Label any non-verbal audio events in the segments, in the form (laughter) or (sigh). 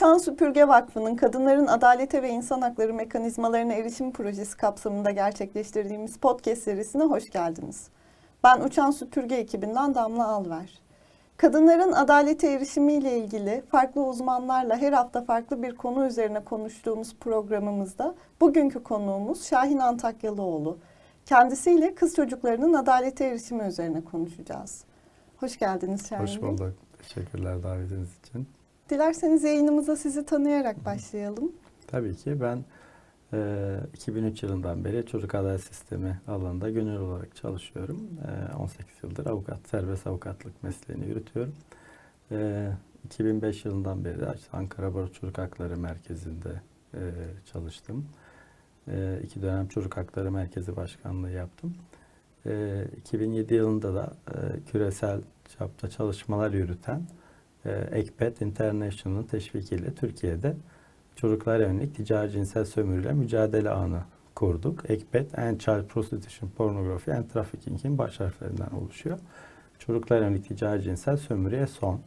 Uçan Süpürge Vakfı'nın Kadınların Adalete ve İnsan Hakları Mekanizmalarına Erişim Projesi kapsamında gerçekleştirdiğimiz podcast serisine hoş geldiniz. Ben Uçan Süpürge ekibinden Damla Alver. Kadınların adalete erişimiyle ilgili farklı uzmanlarla her hafta farklı bir konu üzerine konuştuğumuz programımızda bugünkü konuğumuz Şahin Antakyalıoğlu. Kendisiyle kız çocuklarının adalete erişimi üzerine konuşacağız. Hoş geldiniz Şahin Hoş bulduk. Teşekkürler davetiniz. Dilerseniz yayınımıza sizi tanıyarak başlayalım. Tabii ki ben e, 2003 yılından beri çocuk adalet sistemi alanında gönüllü olarak çalışıyorum. E, 18 yıldır avukat, serbest avukatlık mesleğini yürütüyorum. E, 2005 yılından beri de Ankara Baro Çocuk Hakları Merkezi'nde e, çalıştım. E, iki dönem Çocuk Hakları Merkezi Başkanlığı yaptım. E, 2007 yılında da e, küresel çapta çalışmalar yürüten e, Ekpet International'ın teşvikiyle Türkiye'de çocuklara yönelik ticari cinsel sömürüyle mücadele ağını kurduk. Ekpet and Child Prostitution, Pornography and Trafficking'in baş harflerinden oluşuyor. Çocuklara yönelik ticari cinsel sömürüye son.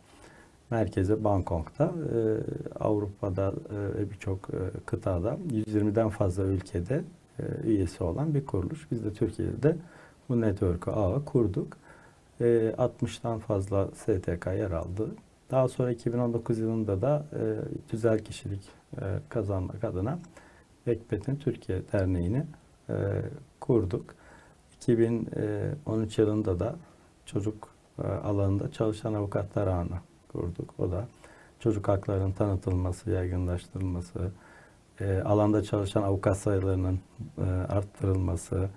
Merkezi Bangkok'ta, e, Avrupa'da e, ve birçok e, kıtada 120'den fazla ülkede üyesi olan bir kuruluş. Biz de Türkiye'de de bu network'ü ağı kurduk. E, 60'tan fazla STK yer aldı. Daha sonra 2019 yılında da e, tüzel kişilik e, kazanmak adına Ekbet'in Türkiye Derneği'ni e, kurduk. 2013 yılında da çocuk e, alanında çalışan avukatlar ağını kurduk. O da çocuk haklarının tanıtılması, yaygınlaştırılması, e, alanda çalışan avukat sayılarının e, arttırılması,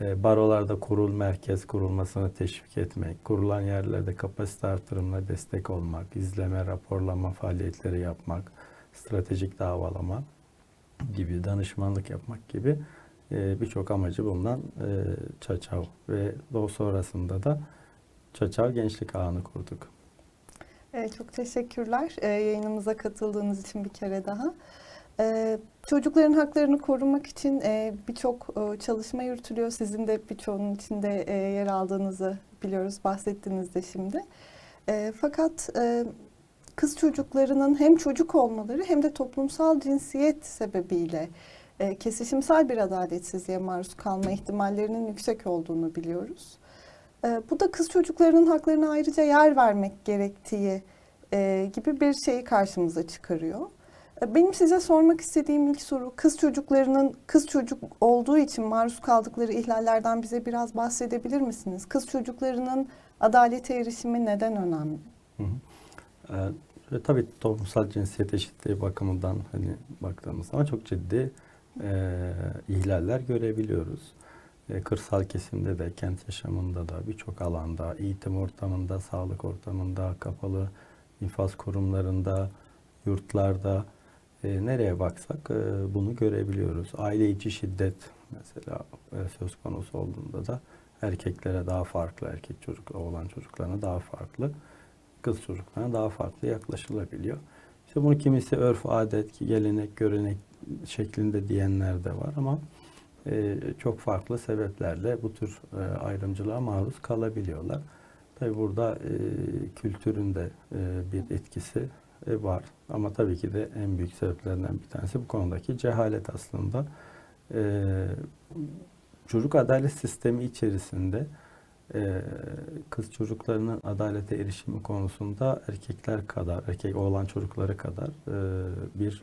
e, barolarda kurul merkez kurulmasını teşvik etmek, kurulan yerlerde kapasite artırımına destek olmak, izleme, raporlama faaliyetleri yapmak, stratejik davalama gibi, danışmanlık yapmak gibi e, birçok amacı bulunan e, Çaçav ve daha sonrasında da Çaçav Gençlik Ağı'nı kurduk. Evet, çok teşekkürler e, yayınımıza katıldığınız için bir kere daha. E, çocukların haklarını korumak için e, birçok e, çalışma yürütülüyor. Sizin de birçoğunun içinde e, yer aldığınızı biliyoruz, bahsettiniz de şimdi. E, fakat e, kız çocuklarının hem çocuk olmaları hem de toplumsal cinsiyet sebebiyle e, kesişimsel bir adaletsizliğe maruz kalma ihtimallerinin yüksek olduğunu biliyoruz. E, bu da kız çocuklarının haklarına ayrıca yer vermek gerektiği e, gibi bir şeyi karşımıza çıkarıyor. E, benim size sormak istediğim ilk soru kız çocuklarının kız çocuk olduğu için maruz kaldıkları ihlallerden bize biraz bahsedebilir misiniz? Kız çocuklarının adalete erişimi neden önemli? Hı hı. Ve tabii toplumsal cinsiyet eşitliği bakımından hani baktığımız zaman çok ciddi e, ihlaller görebiliyoruz. E, kırsal kesimde de, kent yaşamında da, birçok alanda, eğitim ortamında, sağlık ortamında, kapalı infaz kurumlarında, yurtlarda, e, nereye baksak e, bunu görebiliyoruz. Aile içi şiddet mesela e, söz konusu olduğunda da erkeklere daha farklı, erkek çocuk olan çocuklarına daha farklı, kız çocuklarına daha farklı yaklaşılabiliyor. İşte bunu kimisi örf, adet, gelenek, görenek şeklinde diyenler de var ama e, çok farklı sebeplerle bu tür e, ayrımcılığa maruz kalabiliyorlar. Tabi burada e, kültürün de e, bir etkisi var. Ama tabii ki de en büyük sebeplerinden bir tanesi bu konudaki cehalet aslında. E, çocuk adalet sistemi içerisinde e, kız çocuklarının adalete erişimi konusunda erkekler kadar, erkek oğlan çocukları kadar e, bir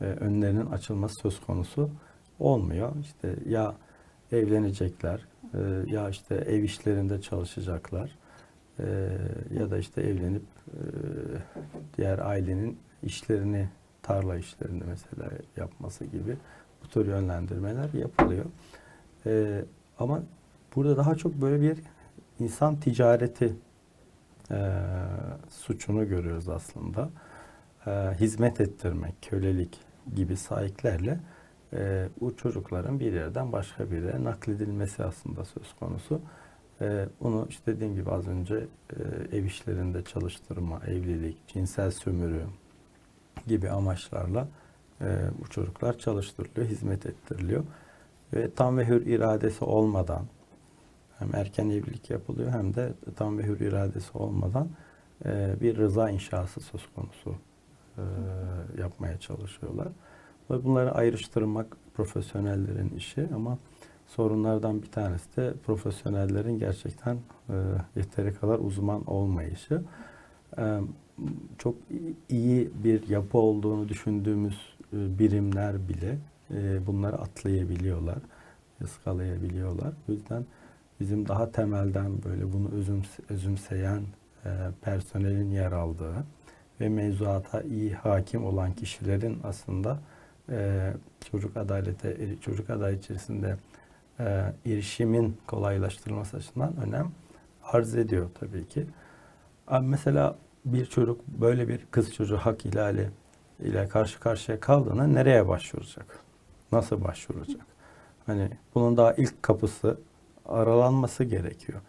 e, önlerinin açılması söz konusu olmuyor. İşte ya evlenecekler e, ya işte ev işlerinde çalışacaklar e, ya da işte evlenip e, diğer ailenin işlerini, tarla işlerini mesela yapması gibi bu tür yönlendirmeler yapılıyor. E, ama burada daha çok böyle bir insan ticareti e, suçunu görüyoruz aslında. E, hizmet ettirmek, kölelik gibi sahiplerle e, bu çocukların bir yerden başka bir yere nakledilmesi aslında söz konusu. E, bunu işte dediğim gibi az önce e, ev işlerinde çalıştırma, evlilik, cinsel sömürü gibi amaçlarla e, bu çocuklar çalıştırılıyor, hizmet ettiriliyor. Ve tam ve hür iradesi olmadan hem erken evlilik yapılıyor hem de tam ve hür iradesi olmadan e, bir rıza inşası söz konusu e, yapmaya çalışıyorlar. Bunları ayrıştırmak profesyonellerin işi ama sorunlardan bir tanesi de profesyonellerin gerçekten e, yeteri kadar uzman olmayışı. E, çok iyi bir yapı olduğunu düşündüğümüz e, birimler bile e, bunları atlayabiliyorlar, ıskalayabiliyorlar. O yüzden bizim daha temelden böyle bunu özümse, özümseyen e, personelin yer aldığı ve mevzuata iyi hakim olan kişilerin aslında e, çocuk adalete, çocuk adalet içerisinde e, erişimin kolaylaştırılması açısından önem arz ediyor tabii ki. Mesela bir çocuk böyle bir kız çocuğu hak ihlali ile karşı karşıya kaldığında nereye başvuracak? Nasıl başvuracak? Hani bunun daha ilk kapısı aralanması gerekiyor.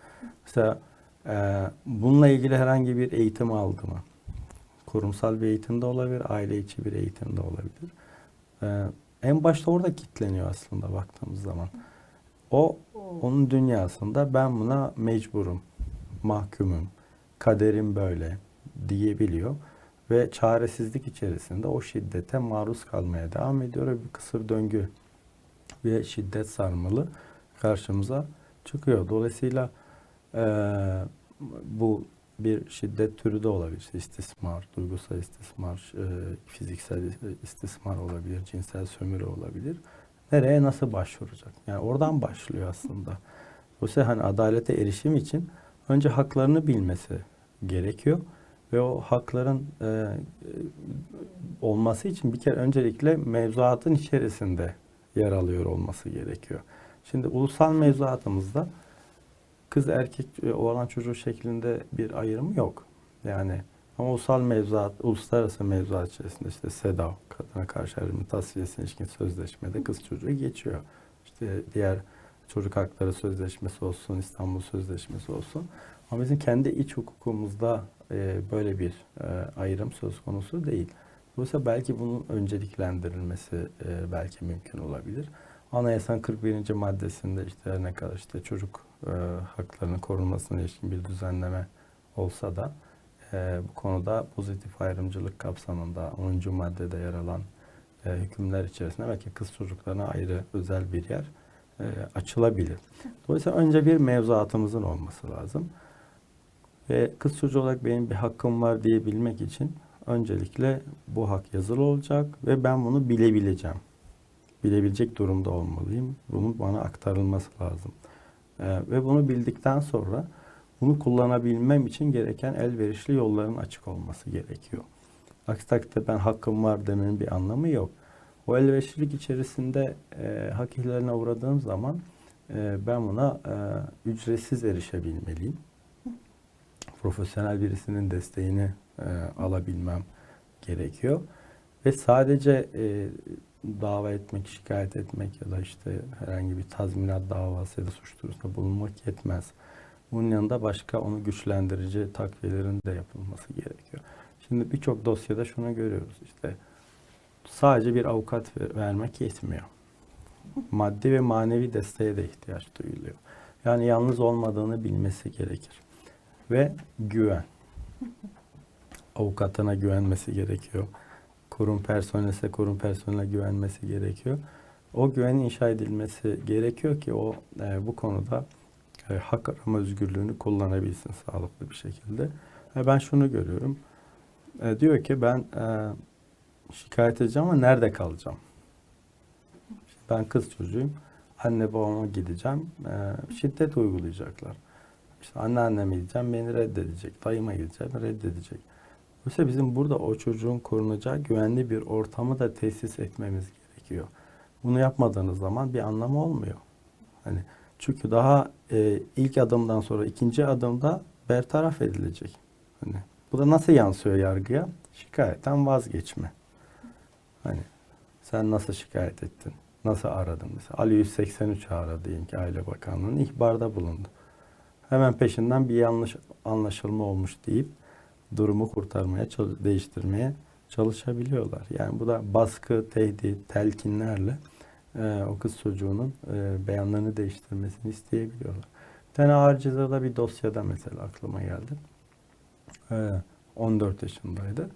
Mesela e, bununla ilgili herhangi bir eğitim aldı mı? Kurumsal bir eğitim de olabilir, aile içi bir eğitim de olabilir. E, en başta orada kitleniyor aslında baktığımız zaman. O onun dünyasında ben buna mecburum, mahkumum, kaderim böyle diyebiliyor ve çaresizlik içerisinde o şiddete maruz kalmaya devam ediyor ve bir kısır döngü ve şiddet sarmalı karşımıza çıkıyor. Dolayısıyla eee, bu bir şiddet türü de olabilir. İstismar, duygusal istismar, eee, fiziksel istismar olabilir, cinsel sömürü olabilir. Nereye nasıl başvuracak? Yani oradan başlıyor aslında. Dolayısıyla hani adalete erişim için önce haklarını bilmesi gerekiyor ve o hakların e, e, olması için bir kere öncelikle mevzuatın içerisinde yer alıyor olması gerekiyor. Şimdi ulusal mevzuatımızda kız erkek e, oğlan çocuğu şeklinde bir ayrım yok. Yani ama ulusal mevzuat, uluslararası mevzuat içerisinde işte SEDAV, kadına karşı erimin tasfiyesine ilişkin sözleşmede kız çocuğu geçiyor. İşte diğer çocuk hakları sözleşmesi olsun, İstanbul Sözleşmesi olsun. Ama bizim kendi iç hukukumuzda e, böyle bir e, ayrım söz konusu değil. Dolayısıyla belki bunun önceliklendirilmesi e, belki mümkün olabilir. Anayasanın 41. maddesinde işte ne kadar işte çocuk e, haklarının korunmasına ilişkin bir düzenleme olsa da e, bu konuda pozitif ayrımcılık kapsamında 10. maddede yer alan e, hükümler içerisinde belki kız çocuklarına ayrı özel bir yer e, açılabilir. Dolayısıyla önce bir mevzuatımızın olması lazım. Ve kız çocuğu olarak benim bir hakkım var diyebilmek için öncelikle bu hak yazılı olacak ve ben bunu bilebileceğim. Bilebilecek durumda olmalıyım. Bunun bana aktarılması lazım. Ee, ve bunu bildikten sonra bunu kullanabilmem için gereken elverişli yolların açık olması gerekiyor. Aksi takdirde ben hakkım var demenin bir anlamı yok. O elverişlilik içerisinde e, hak ihlaline uğradığım zaman e, ben buna e, ücretsiz erişebilmeliyim. Profesyonel birisinin desteğini e, alabilmem gerekiyor. Ve sadece e, dava etmek, şikayet etmek ya da işte herhangi bir tazminat davası ya da suç duyurusunda bulunmak yetmez. Bunun yanında başka onu güçlendirici takviyelerin de yapılması gerekiyor. Şimdi birçok dosyada şunu görüyoruz işte sadece bir avukat ver- vermek yetmiyor. Maddi ve manevi desteğe de ihtiyaç duyuluyor. Yani yalnız olmadığını bilmesi gerekir. Ve güven. Avukatına güvenmesi gerekiyor. Kurum personelse kurum personeline güvenmesi gerekiyor. O güvenin inşa edilmesi gerekiyor ki o e, bu konuda e, hak arama özgürlüğünü kullanabilsin sağlıklı bir şekilde. E, ben şunu görüyorum. E, diyor ki ben e, şikayet edeceğim ama nerede kalacağım? Ben kız çocuğuyum. Anne babama gideceğim. E, şiddet uygulayacaklar. İşte anneanneme gideceğim beni reddedecek. Dayıma gideceğim reddedecek. Oysa bizim burada o çocuğun korunacağı güvenli bir ortamı da tesis etmemiz gerekiyor. Bunu yapmadığınız zaman bir anlamı olmuyor. Hani çünkü daha e, ilk adımdan sonra ikinci adımda bertaraf edilecek. Hani bu da nasıl yansıyor yargıya? Şikayetten vazgeçme. Hani sen nasıl şikayet ettin? Nasıl aradın? Mesela Ali 183 aradı diyelim ki Aile Bakanlığı'nın ihbarda bulundu. Hemen peşinden bir yanlış anlaşılma olmuş deyip durumu kurtarmaya, değiştirmeye çalışabiliyorlar. Yani bu da baskı, tehdit, telkinlerle e, o kız çocuğunun e, beyanlarını değiştirmesini isteyebiliyorlar. Bir tane ağır cezada bir dosyada mesela aklıma geldi. E, 14 yaşındaydı.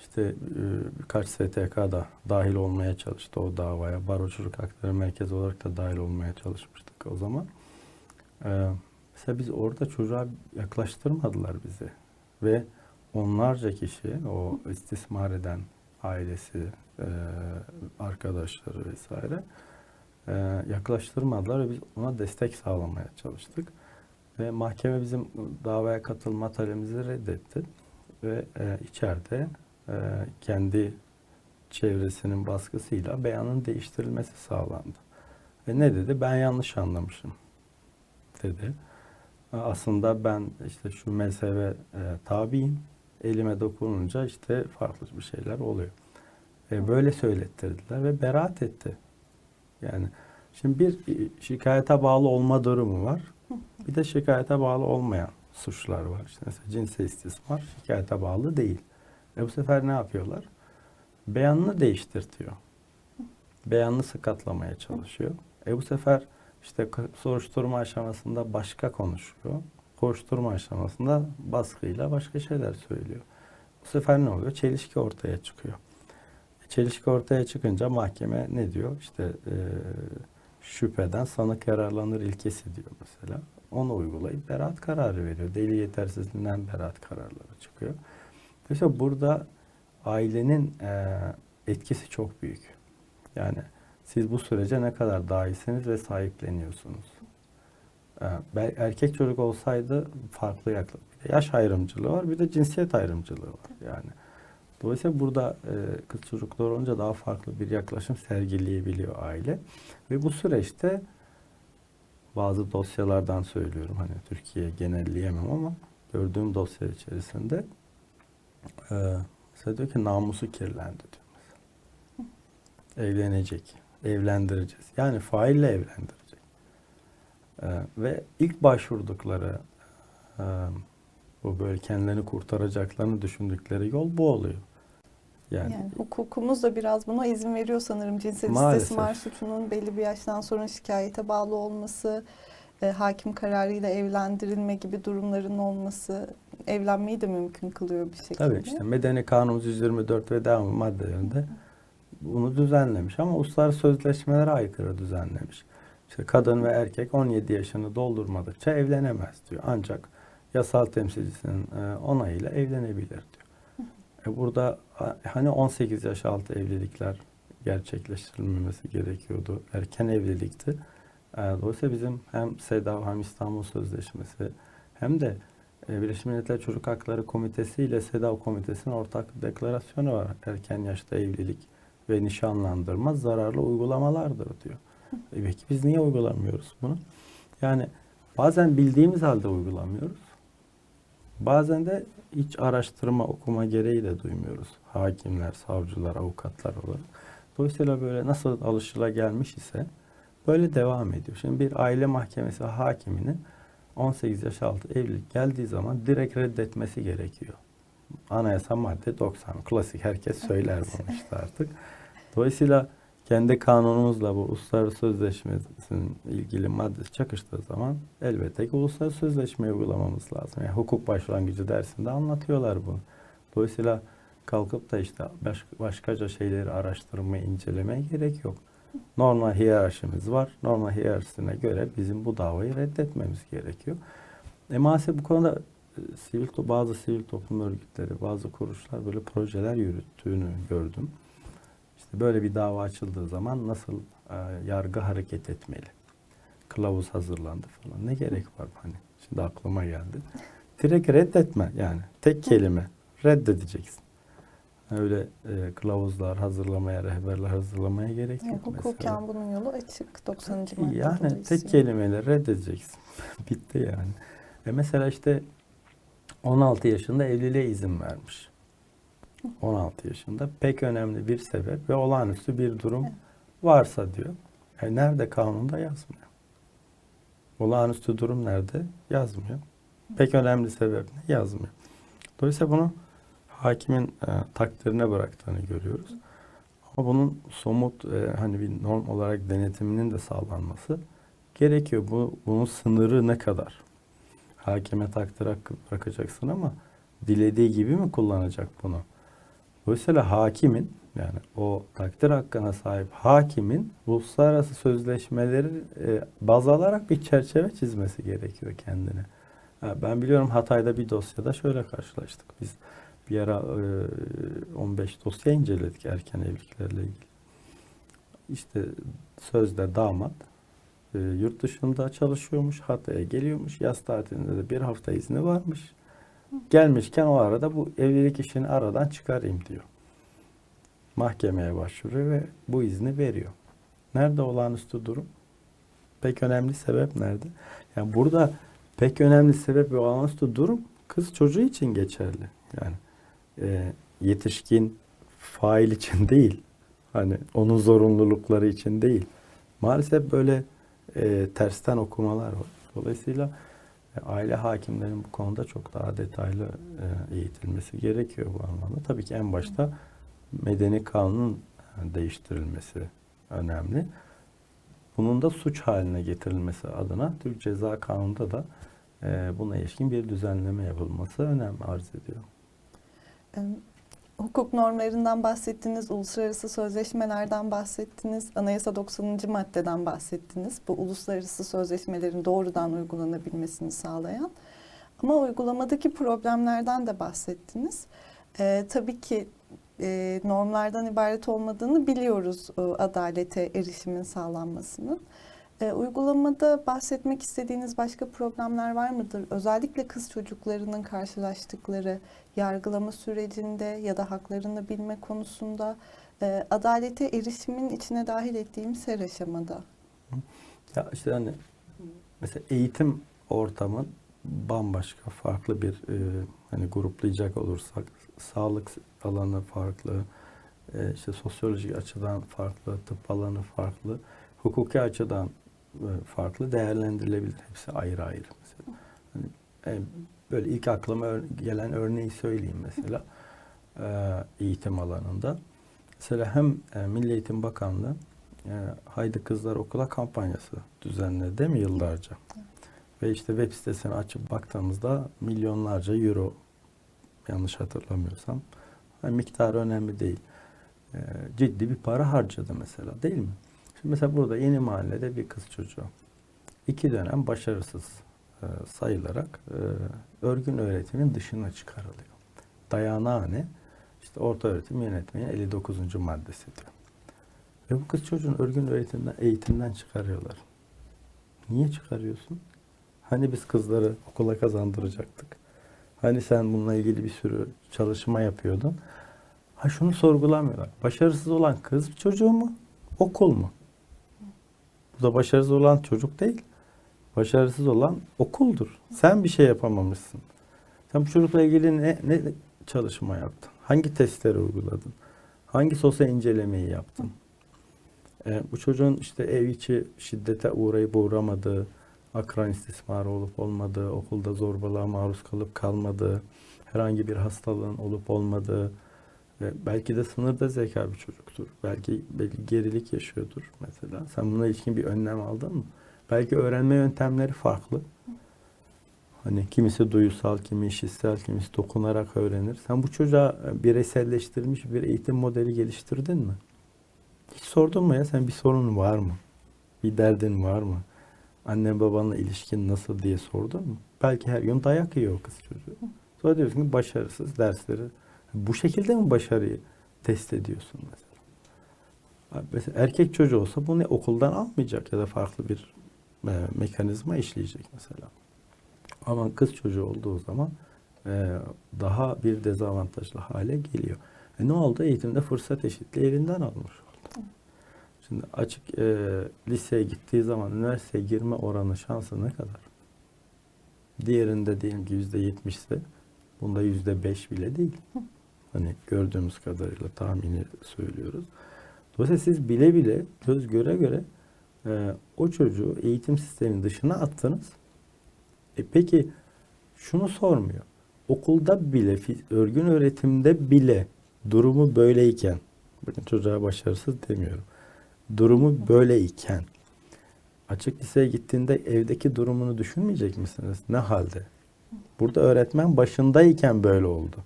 işte e, birkaç STK da dahil olmaya çalıştı o davaya. Baro Çocuk Hakları Merkezi olarak da dahil olmaya çalışmıştık o zaman. Ee, mesela biz orada çocuğa yaklaştırmadılar bizi. Ve onlarca kişi o istismar eden ailesi, e, arkadaşları vesaire e, yaklaştırmadılar ve biz ona destek sağlamaya çalıştık. Ve mahkeme bizim davaya katılma talebimizi reddetti. Ve e, içeride e, kendi çevresinin baskısıyla beyanın değiştirilmesi sağlandı. Ve ne dedi? Ben yanlış anlamışım dedi. Aslında ben işte şu mezhebe tabiyim. Elime dokununca işte farklı bir şeyler oluyor. E, böyle söylettirdiler ve beraat etti. Yani şimdi bir e, şikayete bağlı olma durumu var. Bir de şikayete bağlı olmayan suçlar var. İşte mesela cinsel istismar şikayete bağlı değil. E bu sefer ne yapıyorlar? Beyanını değiştirtiyor. Beyanını sakatlamaya çalışıyor. E bu sefer işte soruşturma aşamasında başka konuşuyor. Soruşturma aşamasında baskıyla başka şeyler söylüyor. Bu sefer ne oluyor? Çelişki ortaya çıkıyor. E, Çelişki ortaya çıkınca mahkeme ne diyor? İşte e, şüpheden sanık yararlanır ilkesi diyor mesela. Onu uygulayıp beraat kararı veriyor. Delil yetersizliğinden beraat kararları çıkıyor. Mesela burada ailenin e, etkisi çok büyük. Yani siz bu sürece ne kadar dahilsiniz ve sahipleniyorsunuz. E, bel- erkek çocuk olsaydı farklı yaklaşım. Yaş ayrımcılığı var, bir de cinsiyet ayrımcılığı var. Yani dolayısıyla burada e, kız çocuklar olunca daha farklı bir yaklaşım sergileyebiliyor aile. Ve bu süreçte bazı dosyalardan söylüyorum hani Türkiye genelleyemem ama gördüğüm dosya içerisinde e, mesela diyor ki namusu kirlendi diyor mesela. Evlenecek, evlendireceğiz. Yani faille evlendirecek. E, ve ilk başvurdukları e, bu böyle kendilerini kurtaracaklarını düşündükleri yol bu oluyor. Yani, Yani hukukumuz da biraz buna izin veriyor sanırım. Cinsel Maalesef. istismar suçunun belli bir yaştan sonra şikayete bağlı olması, e, hakim kararıyla evlendirilme gibi durumların olması evlenmeyi de mümkün kılıyor bir şekilde. Tabii işte Medeni Kanunumuz 124 ve devamı maddelerinde bunu düzenlemiş ama uluslararası sözleşmelere aykırı düzenlemiş. İşte kadın ve erkek 17 yaşını doldurmadıkça evlenemez diyor. Ancak yasal temsilcisinin e, onayıyla evlenebilir diyor. E burada hani 18 yaş altı evlilikler gerçekleştirilmemesi gerekiyordu. Erken evlilikti. E, Dolayısıyla bizim hem SEDAV hem İstanbul Sözleşmesi hem de e, Birleşmiş Milletler Çocuk Hakları Komitesi ile SEDAV Komitesi'nin ortak deklarasyonu var. Erken yaşta evlilik ve nişanlandırma zararlı uygulamalardır diyor. E peki biz niye uygulamıyoruz bunu? Yani bazen bildiğimiz halde uygulamıyoruz. Bazen de hiç araştırma, okuma gereği de duymuyoruz. Hakimler, savcılar, avukatlar olarak. Dolayısıyla böyle nasıl alışılagelmiş ise böyle devam ediyor. Şimdi bir aile mahkemesi hakiminin 18 yaş altı evlilik geldiği zaman direkt reddetmesi gerekiyor. Anayasa madde 90. Klasik herkes söyler bunu işte artık. Dolayısıyla kendi kanunumuzla bu uluslararası sözleşmesinin ilgili maddesi çakıştığı zaman elbette ki uluslararası sözleşmeyi uygulamamız lazım. Yani hukuk başlangıcı dersinde anlatıyorlar bunu. Dolayısıyla kalkıp da işte baş, başkaca şeyleri araştırmaya, incelemeye gerek yok. Normal hiyerarşimiz var. Normal hiyerarşisine göre bizim bu davayı reddetmemiz gerekiyor. E maalesef bu konuda e, sivil bazı sivil toplum örgütleri, bazı kuruluşlar böyle projeler yürüttüğünü gördüm. Böyle bir dava açıldığı zaman nasıl e, yargı hareket etmeli? Kılavuz hazırlandı falan. Ne gerek var hani? Şimdi aklıma geldi. Direkt reddetme yani. Tek kelime. Reddedeceksin. Öyle e, kılavuzlar hazırlamaya, rehberler hazırlamaya gerek Yani yok mesela. hukuken bunun yolu açık 90. madde Yani tek kelimeyle reddedeceksin. (laughs) Bitti yani. E mesela işte 16 yaşında evliliğe izin vermiş. 16 yaşında pek önemli bir sebep ve olağanüstü bir durum varsa diyor. E nerede kanunda yazmıyor. Olağanüstü durum nerede? Yazmıyor. Pek önemli sebep ne? Yazmıyor. Dolayısıyla bunu hakimin e, takdirine bıraktığını görüyoruz. Ama bunun somut e, hani bir norm olarak denetiminin de sağlanması gerekiyor. Bu bunun sınırı ne kadar? Hakime takdir hakkı bırakacaksın ama dilediği gibi mi kullanacak bunu? Dolayısıyla hakimin yani o takdir hakkına sahip hakimin uluslararası sözleşmeleri e, baz alarak bir çerçeve çizmesi gerekiyor kendine. Ben biliyorum Hatay'da bir dosyada şöyle karşılaştık. Biz bir ara e, 15 dosya inceledik erken evliliklerle ilgili. İşte sözde damat e, yurt dışında çalışıyormuş, Hatay'a geliyormuş. Yaz tatilinde de bir hafta izni varmış. Gelmişken o arada bu evlilik işini aradan çıkarayım diyor. Mahkemeye başvuruyor ve bu izni veriyor. Nerede olağanüstü durum? Pek önemli sebep nerede? Yani burada pek önemli sebep ve olağanüstü durum kız çocuğu için geçerli. Yani e, yetişkin fail için (laughs) değil. Hani onun zorunlulukları için değil. Maalesef böyle e, tersten okumalar var. Dolayısıyla aile hakimlerinin bu konuda çok daha detaylı e, eğitilmesi gerekiyor bu anlamda. Tabii ki en başta medeni kanunun e, değiştirilmesi önemli. Bunun da suç haline getirilmesi adına Türk Ceza Kanunu'nda da e, buna ilişkin bir düzenleme yapılması önem arz ediyor. Hukuk normlarından bahsettiniz, uluslararası sözleşmelerden bahsettiniz, Anayasa 90. maddeden bahsettiniz. Bu uluslararası sözleşmelerin doğrudan uygulanabilmesini sağlayan. Ama uygulamadaki problemlerden de bahsettiniz. Ee, tabii ki e, normlardan ibaret olmadığını biliyoruz e, adalete erişimin sağlanmasının. E, uygulamada bahsetmek istediğiniz başka problemler var mıdır? Özellikle kız çocuklarının karşılaştıkları yargılama sürecinde ya da haklarını bilme konusunda e, adalete erişimin içine dahil ettiğimiz her aşamada. Ya işte hani mesela eğitim ortamı bambaşka farklı bir e, hani gruplayacak olursak sağlık alanı farklı, e, işte sosyolojik açıdan farklı, tıp alanı farklı, hukuki açıdan farklı değerlendirilebilir. Hepsi ayrı ayrı mesela. Hani, e, böyle ilk aklıma gelen örneği söyleyeyim mesela e, eğitim alanında. Mesela hem e, Milli Eğitim Bakanlığı Haydi Kızlar Okula kampanyası düzenledi değil mi yıllarca? Ve işte web sitesini açıp baktığımızda milyonlarca euro yanlış hatırlamıyorsam yani miktarı önemli değil. Ciddi bir para harcadı mesela değil mi? Şimdi mesela burada yeni mahallede bir kız çocuğu iki dönem başarısız e, sayılarak e, örgün öğretimin dışına çıkarılıyor. Dayanağı ne? İşte orta öğretim yönetmenin 59. maddesi diyor. Ve bu kız çocuğun örgün öğretimden, eğitimden çıkarıyorlar. Niye çıkarıyorsun? Hani biz kızları okula kazandıracaktık? Hani sen bununla ilgili bir sürü çalışma yapıyordun? Ha şunu sorgulamıyorlar. Başarısız olan kız çocuğu mu? Okul mu? Bu da başarısız olan çocuk değil. Başarısız olan okuldur. Sen bir şey yapamamışsın. Sen bu çocukla ilgili ne, ne çalışma yaptın? Hangi testleri uyguladın? Hangi sosyal incelemeyi yaptın? Ee, bu çocuğun işte ev içi şiddete uğrayıp uğramadığı, akran istismarı olup olmadığı, okulda zorbalığa maruz kalıp kalmadığı, herhangi bir hastalığın olup olmadığı, belki de sınırda zeka bir çocuktur. Belki, belki gerilik yaşıyordur mesela. Sen buna ilişkin bir önlem aldın mı? Belki öğrenme yöntemleri farklı. Hani kimisi duyusal, kimi işitsel, kimisi dokunarak öğrenir. Sen bu çocuğa bireyselleştirilmiş bir eğitim modeli geliştirdin mi? Hiç sordun mu ya sen bir sorun var mı? Bir derdin var mı? Anne babanla ilişkin nasıl diye sordun mu? Belki her gün dayak yiyor kız çocuğu. Sonra diyorsun ki başarısız dersleri. Bu şekilde mi başarıyı test ediyorsun mesela? Mesela erkek çocuğu olsa bunu okuldan almayacak ya da farklı bir e, mekanizma işleyecek mesela. Ama kız çocuğu olduğu zaman e, daha bir dezavantajlı hale geliyor. E ne oldu? Eğitimde fırsat eşitliği elinden almış oldu. Şimdi açık e, liseye gittiği zaman üniversiteye girme oranı şansı ne kadar? Diğerinde diyelim ki yüzde yetmiş ise bunda yüzde beş bile değil. Hani gördüğümüz kadarıyla tahmini söylüyoruz. Dolayısıyla siz bile bile göz göre göre e, o çocuğu eğitim sisteminin dışına attınız. E peki şunu sormuyor. Okulda bile, örgün öğretimde bile durumu böyleyken, bakın çocuğa başarısız demiyorum. Durumu böyleyken, açık liseye gittiğinde evdeki durumunu düşünmeyecek misiniz? Ne halde? Burada öğretmen başındayken böyle oldu.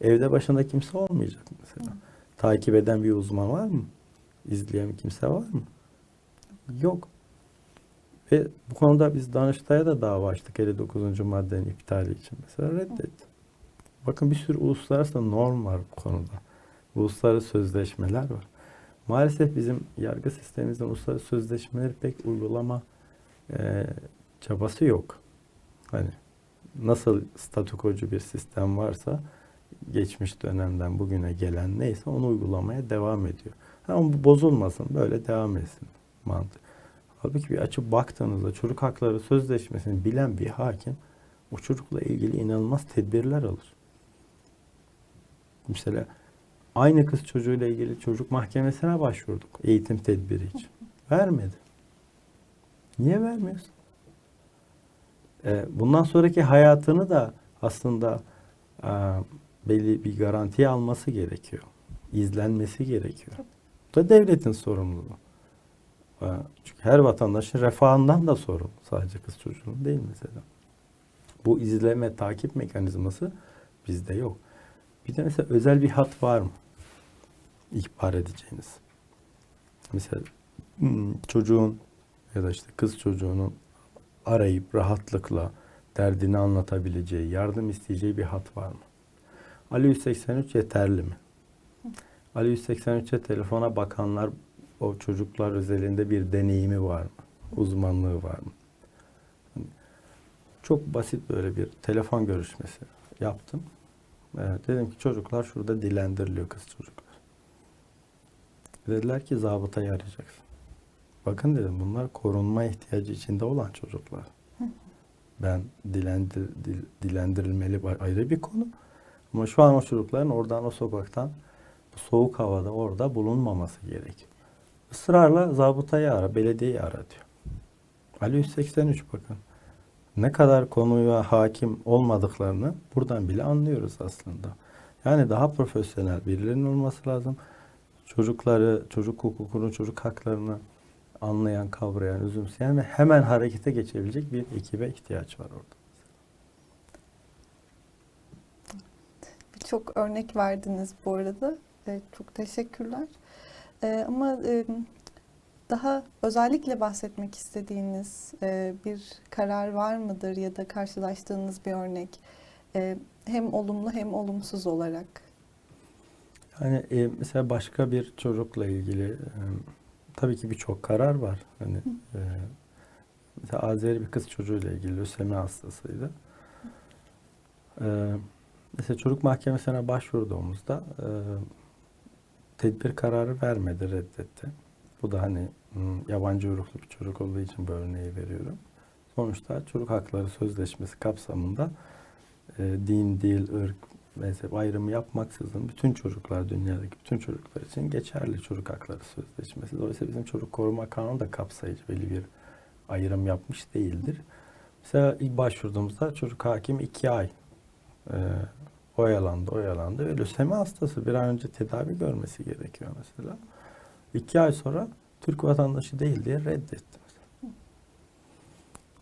Evde başında kimse olmayacak mesela. Takip eden bir uzman var mı? İzleyen kimse var mı? Yok. Ve bu konuda biz Danıştay'a da dava açtık 59. maddenin iptali için mesela reddetti. Bakın bir sürü uluslararası norm var bu konuda. Uluslararası sözleşmeler var. Maalesef bizim yargı sistemimizde uluslararası sözleşmeleri pek uygulama e, çabası yok. Hani nasıl statükocu bir sistem varsa geçmiş dönemden bugüne gelen neyse onu uygulamaya devam ediyor. Ama bu bozulmasın, böyle devam etsin mantık. Halbuki bir açıp baktığınızda çocuk hakları sözleşmesini bilen bir hakim o çocukla ilgili inanılmaz tedbirler alır. Mesela aynı kız çocuğuyla ilgili çocuk mahkemesine başvurduk eğitim tedbiri için. (laughs) Vermedi. Niye vermiyorsun? Ee, bundan sonraki hayatını da aslında e, belli bir garantiye alması gerekiyor. İzlenmesi gerekiyor. Bu da devletin sorumluluğu. Ee, Çünkü her vatandaşın refahından da sorumlu. Sadece kız çocuğunun değil mesela. Bu izleme, takip mekanizması bizde yok. Bir de mesela özel bir hat var mı? İhbar edeceğiniz. Mesela hmm, çocuğun ya da işte kız çocuğunun arayıp rahatlıkla derdini anlatabileceği, yardım isteyeceği bir hat var mı? Ali 183 yeterli mi? Ali 183'e telefona bakanlar o çocuklar özelinde bir deneyimi var mı? Uzmanlığı var mı? Çok basit böyle bir telefon görüşmesi yaptım. Evet, dedim ki çocuklar şurada dilendiriliyor kız çocuklar. Dediler ki zabıtayı arayacaksın. Bakın dedim bunlar korunma ihtiyacı içinde olan çocuklar. Ben dilendir, dil- dilendirilmeli ayrı bir konu. Ama şu an o çocukların oradan o sokaktan bu soğuk havada orada bulunmaması gerekiyor. Israrla zabıtayı ara, belediyeyi ara diyor. Ali 183 bakın. Ne kadar konuya hakim olmadıklarını buradan bile anlıyoruz aslında. Yani daha profesyonel birilerinin olması lazım. Çocukları, çocuk hukukunu, çocuk haklarını anlayan, kavrayan, üzümseyen ve hemen harekete geçebilecek bir ekibe ihtiyaç var orada. Birçok örnek verdiniz bu arada. E, çok teşekkürler. E, ama e, daha özellikle bahsetmek istediğiniz e, bir karar var mıdır ya da karşılaştığınız bir örnek? E, hem olumlu hem olumsuz olarak. Yani e, mesela başka bir çocukla ilgili e, tabii ki birçok karar var. Hani e, mesela Azeri bir kız çocuğuyla ilgili lösemi hastasıydı. E, mesela çocuk mahkemesine başvurduğumuzda e, tedbir kararı vermedi, reddetti. Bu da hani yabancı uyruklu bir çocuk olduğu için bu örneği veriyorum. Sonuçta çocuk hakları sözleşmesi kapsamında e, din, dil, ırk, mezhep ayrımı yapmaksızın bütün çocuklar dünyadaki bütün çocuklar için geçerli çocuk hakları sözleşmesi. Dolayısıyla bizim çocuk koruma kanunu da kapsayıcı belli bir ayrım yapmış değildir. Mesela ilk başvurduğumuzda çocuk hakim iki ay e, oyalandı, oyalandı ve lösemi hastası bir an önce tedavi görmesi gerekiyor mesela. İki ay sonra Türk vatandaşı değil diye reddetti. mesela.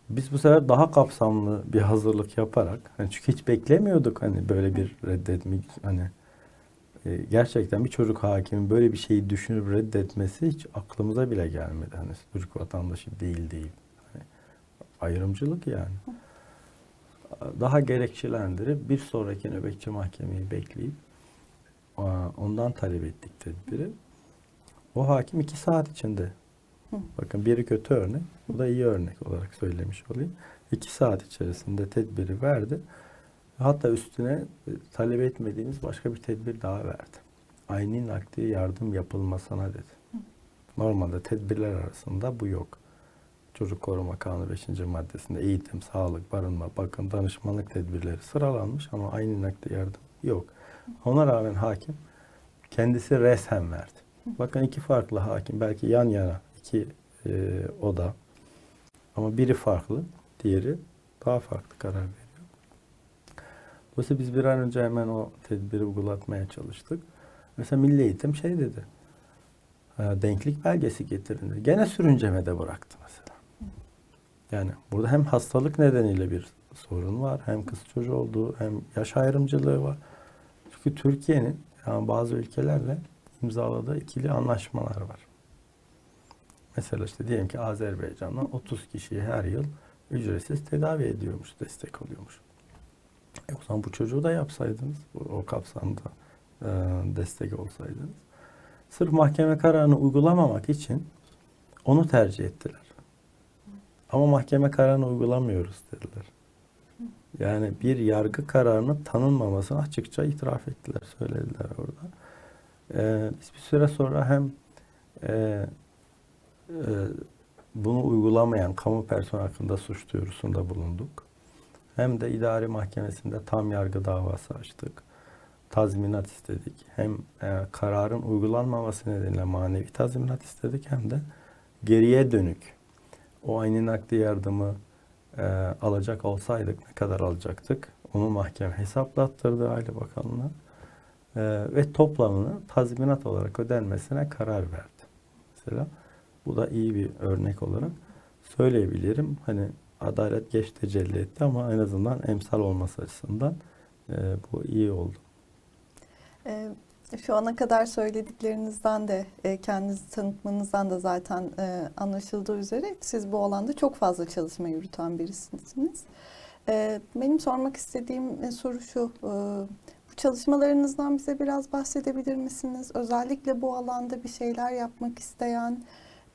Biz bu sefer daha kapsamlı bir hazırlık yaparak, hani çünkü hiç beklemiyorduk hani böyle bir reddetme, hani e, gerçekten bir çocuk hakimin böyle bir şeyi düşünüp reddetmesi hiç aklımıza bile gelmedi. Hani Türk vatandaşı değil değil. Hani ayrımcılık yani. Daha gerekçelendirip bir sonraki nöbetçi mahkemeyi bekleyip ondan talep ettik tedbiri. O hakim iki saat içinde Bakın biri kötü örnek, bu da iyi örnek olarak söylemiş olayım. İki saat içerisinde tedbiri verdi. Hatta üstüne e, talep etmediğimiz başka bir tedbir daha verdi. Aynı nakli yardım yapılmasına dedi. Normalde tedbirler arasında bu yok. Çocuk Koruma Kanunu 5. maddesinde eğitim, sağlık, barınma, bakım, danışmanlık tedbirleri sıralanmış ama aynı nakli yardım yok. Ona rağmen hakim kendisi resen verdi. Bakın iki farklı hakim belki yan yana iki e, oda ama biri farklı, diğeri daha farklı karar veriyor. Dolayısıyla biz bir an önce hemen o tedbiri uygulatmaya çalıştık. Mesela Milli Eğitim şey dedi, denklik belgesi getirin dedi. Gene sürüncemede bıraktı mesela. Yani burada hem hastalık nedeniyle bir sorun var, hem kız çocuğu olduğu, hem yaş ayrımcılığı var. Çünkü Türkiye'nin yani bazı ülkelerle imzaladığı ikili anlaşmalar var. Mesela işte diyelim ki Azerbaycan'dan 30 kişiyi her yıl ücretsiz tedavi ediyormuş, destek oluyormuş. E o zaman bu çocuğu da yapsaydınız, o, kapsamda e, destek olsaydınız. Sırf mahkeme kararını uygulamamak için onu tercih ettiler. Ama mahkeme kararını uygulamıyoruz dediler. Yani bir yargı kararının tanınmamasını açıkça itiraf ettiler, söylediler orada. Ee, biz bir süre sonra hem e, e, bunu uygulamayan kamu personeli hakkında suç duyurusunda bulunduk. Hem de idari mahkemesinde tam yargı davası açtık. Tazminat istedik. Hem e, kararın uygulanmaması nedeniyle manevi tazminat istedik hem de geriye dönük o aynı nakli yardımı e, alacak olsaydık ne kadar alacaktık? Onu mahkeme hesaplattırdı Aile Bakanlığı'na E, ve toplamını tazminat olarak ödenmesine karar verdi. Mesela bu da iyi bir örnek olarak söyleyebilirim. Hani adalet geç tecelli etti ama en azından emsal olması açısından e, bu iyi oldu. Ee, Şu ana kadar söylediklerinizden de e, kendinizi tanıtmanızdan da zaten e, anlaşıldığı üzere siz bu alanda çok fazla çalışma yürüten birisiniz. Ee, Benim sormak istediğim e, soru şu, e, bu çalışmalarınızdan bize biraz bahsedebilir misiniz? Özellikle bu alanda bir şeyler yapmak isteyen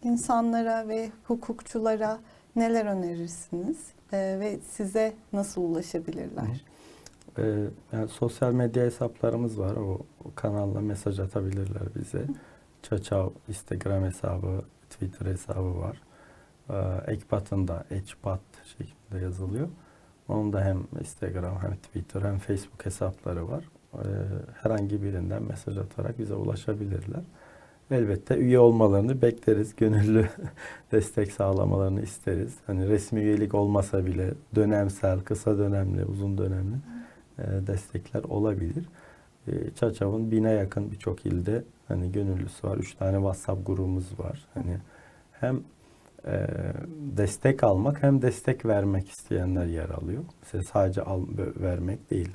insanlara ve hukukçulara neler önerirsiniz? Ve size nasıl ulaşabilirler? Ee, yani sosyal medya hesaplarımız var. O, o kanalla mesaj atabilirler bize. Çaçav Instagram hesabı, Twitter hesabı var. Ee, Ekbat'ın da Ekbat şeklinde yazılıyor. Onun da hem Instagram hem Twitter hem Facebook hesapları var. Ee, herhangi birinden mesaj atarak bize ulaşabilirler. Elbette üye olmalarını bekleriz. Gönüllü (laughs) destek sağlamalarını isteriz. Hani resmi üyelik olmasa bile dönemsel, kısa dönemli, uzun dönemli e, destekler olabilir. E, Çaçav'ın bine yakın birçok ilde hani gönüllüsü var. Üç tane WhatsApp grubumuz var. Hani hem e, destek almak hem destek vermek isteyenler yer alıyor. Mesela sadece al, vermek değil.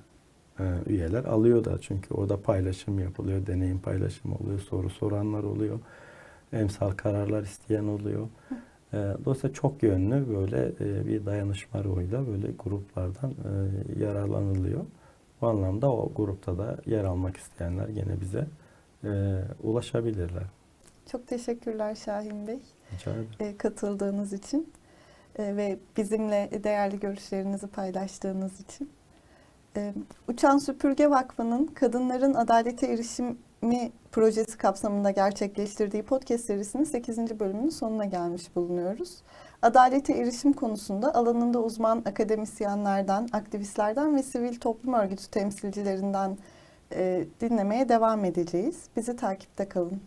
E, üyeler alıyor da çünkü orada paylaşım yapılıyor, deneyim paylaşımı oluyor, soru soranlar oluyor, emsal kararlar isteyen oluyor. E, dolayısıyla çok yönlü böyle e, bir dayanışma ruhuyla böyle gruplardan e, yararlanılıyor. Bu anlamda o grupta da yer almak isteyenler gene bize e, ulaşabilirler. Çok teşekkürler Şahin Bey. Rica ederim. e, katıldığınız için e, ve bizimle değerli görüşlerinizi paylaştığınız için. E, Uçan Süpürge Vakfı'nın Kadınların Adalete Erişimi projesi kapsamında gerçekleştirdiği podcast serisinin 8. bölümünün sonuna gelmiş bulunuyoruz. Adalete erişim konusunda alanında uzman akademisyenlerden, aktivistlerden ve sivil toplum örgütü temsilcilerinden e, dinlemeye devam edeceğiz. Bizi takipte kalın.